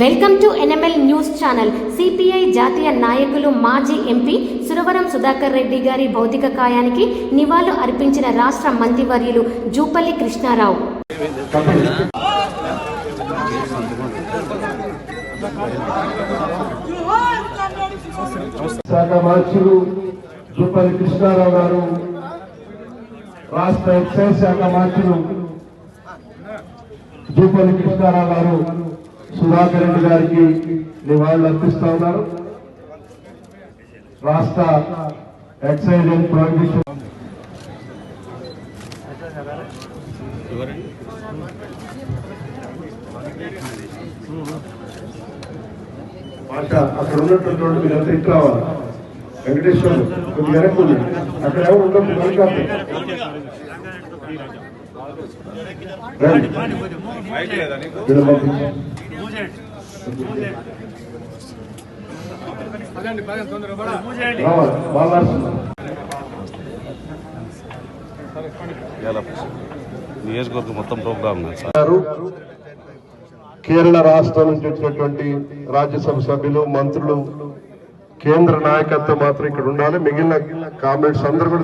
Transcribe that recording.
Welcome to NML news channel. CPI జాతీయ నాయకులు మాజీ ఎంపీ సురవరం సుధాకర్ రెడ్డి గారి భౌతిక కాయానికి నివాళులు అర్పించిన రాష్ట్ర మంత్రివర్యులు జూపల్లి కృష్ణారావు. శాఖ మంత్రులు జూపల్లి కృష్ణారావు గారు రాష్ట్ర ఎక్సైజ్ శాఖ మంత్రులు జూపల్లి కృష్ణారావు గారు సుధాకర్ రెడ్డి గారికి నివాళులు అర్పిస్తా ఉన్నారు. రాష్ట్ర ఎక్సైజ్ అండ్ ప్రొహిబిషన్ అక్కడ ఉన్నటువంటి వాళ్ళు మీరు అంతా ఇంట్లో రావాలి ఉంది అక్కడ ఎవరు ఉండదు రండి. నియోజకవర్గం మొత్తం ప్రోగ్రామ్ కేరళ రాష్ట్రం నుంచి వచ్చినటువంటి రాజ్యసభ సభ్యులు మంత్రులు కేంద్ర నాయకత్వం మాత్రం ఇక్కడ ఉండాలి. మిగిలిన కామెంట్స్ అందరూ